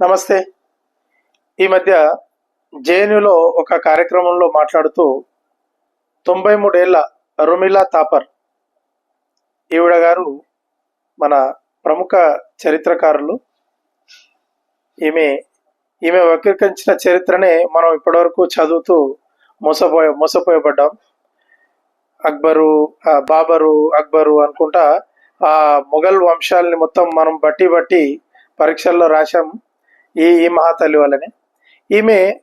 నమస్తే. ఈ మధ్య జేఎన్యులో ఒక కార్యక్రమంలో మాట్లాడుతూ తొంభై మూడేళ్ళ రుమిలా తాపర్ ఈవిడ గారు మన ప్రముఖ చరిత్రకారులు. ఈమె ఈమె వక్రీకరించిన చరిత్రనే మనం ఇప్పటివరకు చదువుతూ మోసపోయే మోసపోయబడ్డాం. అక్బరు బాబరు అక్బరు అనుకుంటా ఆ మొఘల్ వంశాలని మొత్తం మనం బట్టి బట్టి పరీక్షల్లో రాశాం. ఈ ఈ మహాతల్లి వల్లనే ఈమె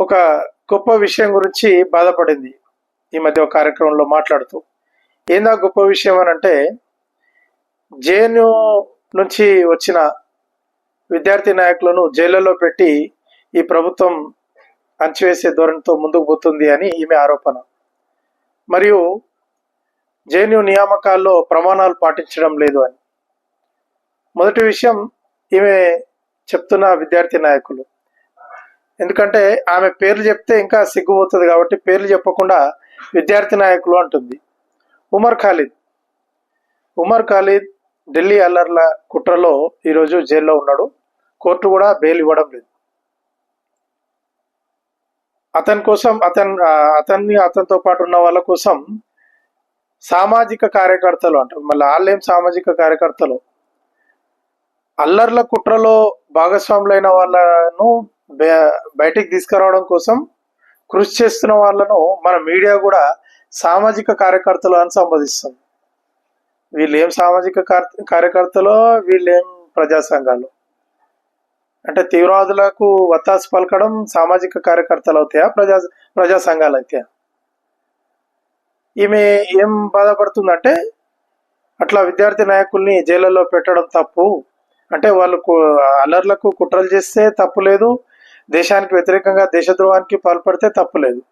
ఒక గొప్ప విషయం గురించి బాధపడింది. ఈ మధ్య ఒక కార్యక్రమంలో మాట్లాడుతూ ఏందా గొప్ప విషయం అని అంటే జేఎన్యు నుంచి వచ్చిన విద్యార్థి నాయకులను జైళ్ళలో పెట్టి ఈ ప్రభుత్వం అంచివేసే ధోరణితో ముందుకు పోతుంది అని ఈమె ఆరోపణ. మరియు జేఎన్యు నియామకాల్లో ప్రమాణాలు పాటించడం లేదు అని. మొదటి విషయం ఈమె చెప్తున్న విద్యార్థి నాయకులు. ఎందుకంటే ఆమె పేర్లు చెప్తే ఇంకా సిగ్గుపోతుంది కాబట్టి పేర్లు చెప్పకుండా విద్యార్థి నాయకులు అంటుంది. ఉమర్ ఖాలిద్. ఉమర్ ఖాలిద్ ఢిల్లీ అల్లర్ల కుట్రలో ఈరోజు జైల్లో ఉన్నాడు. కోర్టు కూడా బెయిల్ ఇవ్వడం లేదు. అతని కోసం అతను అతన్ని అతనితో పాటు ఉన్న వాళ్ళ కోసం సామాజిక కార్యకర్తలు అంటారు. మళ్ళీ వాళ్ళేం సామాజిక కార్యకర్తలు? అల్లర్ల కుట్రలో భాగస్వాములైన వాళ్ళను బయ- బయటికి తీసుకురావడం కోసం కృషి చేస్తున్న వాళ్ళను మన మీడియా కూడా సామాజిక కార్యకర్తలు అని సంబోధిస్తుంది వీళ్ళు ఏం సామాజిక కార్- కార్యకర్తలో వీళ్ళేం ప్రజా సంఘాలు అంటే తీవ్రవాదులకు వత్తాసు పలకడం సామాజిక కార్యకర్తలు అవుతాయా? ప్రజా ప్రజా సంఘాలు అవుతాయా? ఈమె ఏం బాధపడుతుందంటే అట్లా విద్యార్థి నాయకుల్ని జైళ్ళలో పెట్టడం తప్పు. అంటే వాళ్ళు అల్లర్లకు కుట్రలు చేస్తే తప్పు లేదు. దేశానికి వ్యతిరేకంగా దేశద్రోహానికి పాల్పడితే తప్పు లేదు.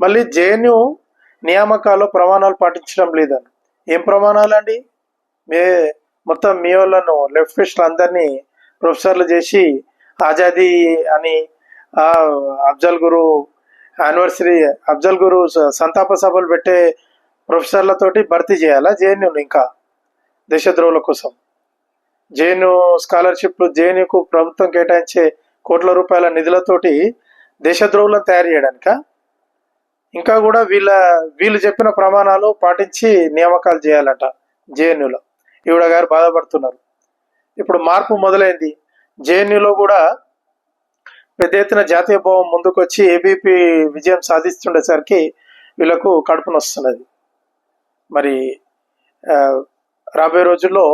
మళ్ళీ జేఎన్యు నియామకాల్లో ప్రమాణాలు పాటించడం లేదని. ఏం ప్రమాణాలు అండి? మే మొత్తం మీ వాళ్ళను లెఫ్ట్ అందరినీ ప్రొఫెసర్లు చేసి ఆజాదీ అని అఫ్జల్ గురు యానివర్సరీ అఫ్జల్ గురు స- సంతాప సభలు పెట్టే ప్రొఫెసర్లతోటి భర్తీ చేయాలా జేఎన్యూ ఇంకా దేశద్రోహుల కోసం? జేఎన్యూ స్కాలర్షిప్లు జేఎన్యూకు ప్రభుత్వం కేటాయించే కోట్ల రూపాయల నిధులతోటి దేశద్రోహులను తయారు చేయడానిక? ఇంకా కూడా వీళ్ళ వీళ్ళు చెప్పిన ప్రమాణాలు పాటించి నియామకాలు చేయాలంట జేఎన్యూలో. ఈవిడ గారు బాధపడుతున్నారు. ఇప్పుడు మార్పు మొదలైంది. జేఎన్యూలో కూడా పెద్ద ఎత్తున జాతీయ భావం ముందుకొచ్చి ఏబీపీ విజయం సాధిస్తుండేసరికి వీళ్ళకు కడుపునొస్తున్నది మరి రాబోయే రోజుల్లో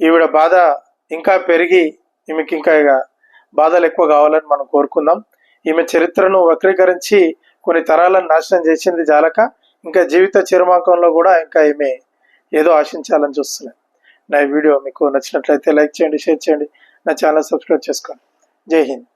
ఈవిడ బాధ ఇంకా పెరిగి ఈమెకి ఇంకా ఇక బాధలు ఎక్కువ కావాలని మనం కోరుకుందాం. ఈమె చరిత్రను వక్రీకరించి కొన్ని తరాలను నాశనం చేసింది జాలక. ఇంకా జీవిత చిరుమాంకంలో కూడా ఇంకా ఈమె ఏదో ఆశించాలని చూస్తున్నాయి. నా ఈ వీడియో మీకు నచ్చినట్లయితే లైక్ చేయండి షేర్ చేయండి. నా ఛానల్ సబ్స్క్రైబ్ చేసుకోండి. జై హింద్.